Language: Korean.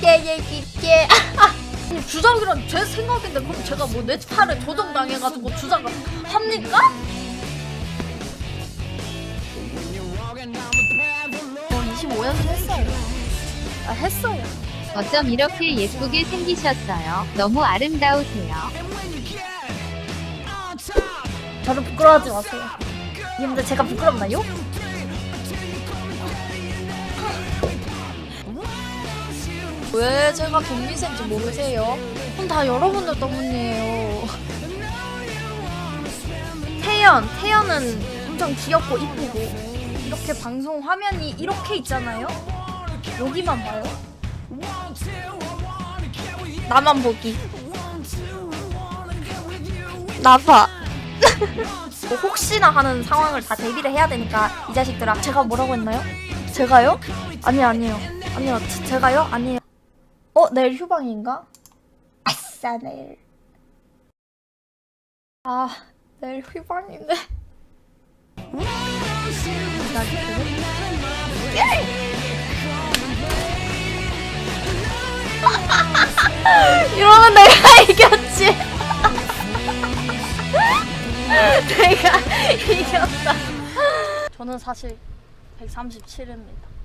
때려줄게. 주작이란 제 생각인데 그럼 제가 뭐 내 팔에 조정당해가지고 주작을 합니까? 어 25연승 했어요. 아 했어요. 어쩜 이렇게 예쁘게 생기셨어요. 너무 아름다우세요. 저를 부끄러워하지 마세요. 님들 제가 부끄럽나요? 왜 제가 경미세인지 모르세요? 그럼 다 여러분들 때문이에요. 태연, 태연은 엄청 귀엽고 이쁘고 이렇게 방송 화면이 이렇게 있잖아요? 여기만 봐요. 나만 보기. 나봐. 뭐 혹시나 하는 상황을 다 대비를 해야 되니까 이 자식들아 제가 뭐라고 했나요? 제가요? 아니 아니에요 아니요 제- 제가요? 아니에요 어? 내일 휴방인가? 아싸 내일 아 내일 휴방인데 이러면 내가 이겼지 내가 이겼다. 저는 사실 137입니다.